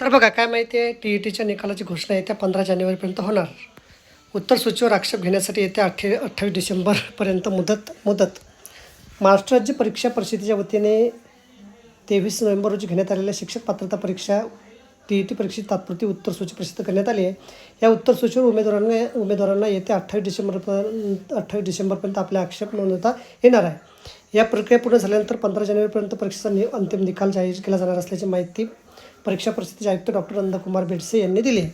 तर बघा काय माहिती आहे? टी ई टीच्या निकालाची घोषणा येत्या पंधरा जानेवारीपर्यंत होणार. उत्तर सूचीवर आक्षेप घेण्यासाठी येत्या अठ्ठे अठ्ठावीस डिसेंबरपर्यंत मुदत मुदत. महाराष्ट्र राज्य परीक्षा परिषदेच्या वतीने तेवीस नोव्हेंबर रोजी घेण्यात आलेल्या शिक्षक पात्रता परीक्षा टी ई टी परीक्षेची तात्पुरती उत्तर सूची प्रसिद्ध करण्यात आली आहे. या उत्तर सूचीवर उमेदवारांना उमेदवारांना येत्या अठ्ठावीस डिसेंबरपर्यंत अठ्ठावीस डिसेंबरपर्यंत आपले आक्षेप नोंदवता येणार आहे. या प्रक्रिया पूर्ण झाल्यानंतर पंधरा जानेवारीपर्यंत परीक्षेचा नि अंतिम निकाल जाहीर केला जाणार असल्याची माहिती परीक्षा परिस्थितीचे आयुक्त डॉक्टर नंदकुमार बेडसे यांनी दिली.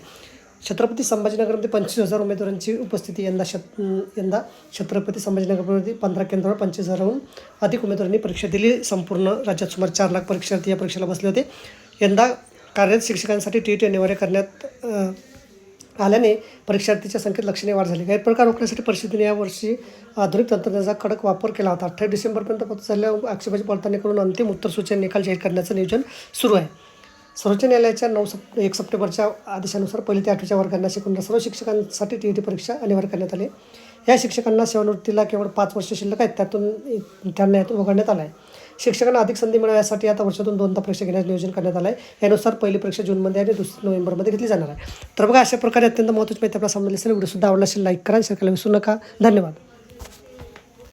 छत्रपती संभाजीनगरमध्ये पंचवीस हजार उमेदवारांची उपस्थिती यंदा शत यंदा छत्रपती संभाजीनगरमध्ये पंधरा केंद्रावर पंचवीस हजाराहून अधिक उमेदवारांनी परीक्षा दिली. संपूर्ण राज्यात सुमारे चार लाख परीक्षार्थी या परीक्षेला बसले होते. यंदा कार्यरत शिक्षकांसाठी टी टी अनिवार्य करण्यात आल्याने परीक्षार्थीच्या संख्येत लक्षणीय वाढ झाली. गैरप्रकार रोखण्यासाठी परिषदेने यावर्षी आधुनिक तंत्रज्ञानाचा कडक वापर केला होता. अठ्ठावीस डिसेंबरपर्यंत पत्र झालेल्या आक्षेपाची पडताळणी करून अंतिम उत्तर सूचना निकाल जाहीर करण्याचं नियोजन सुरू आहे. सर्वोच्च न्यायालयाच्या नऊ सप एक सप्टेंबरच्या आदेशानुसार पहिले ते आठवीच्या वर्गांना शिकवणाऱ्या सर्व शिक्षकांसाठी टी ई टी परीक्षा अनिवार्य करण्यात आली. या शिक्षकांना सेवानिवृत्तीला केवळ पाच वर्ष शिल्लक आहेत. त्यातून त्यांना यातून वगळण्यात आलं आहे शिक्षकांना अधिक संधी मिळवण्यासाठी आता वर्षातून दोनदा परीक्षा घेण्याचं नियोजन करण्यात आलं आहे यानुसार पहिली परीक्षा जूनमध्ये आणि दुसरी नोव्हेंबरमध्ये घेतली जाणार आहे. तर बघा अशा प्रकारे अत्यंत महत्त्वाची माहिती आपल्याला समजली असेल व्हिडिओ सुद्धा आवडला असेल लाईक करा शेअर करायला विसरू नका. धन्यवाद.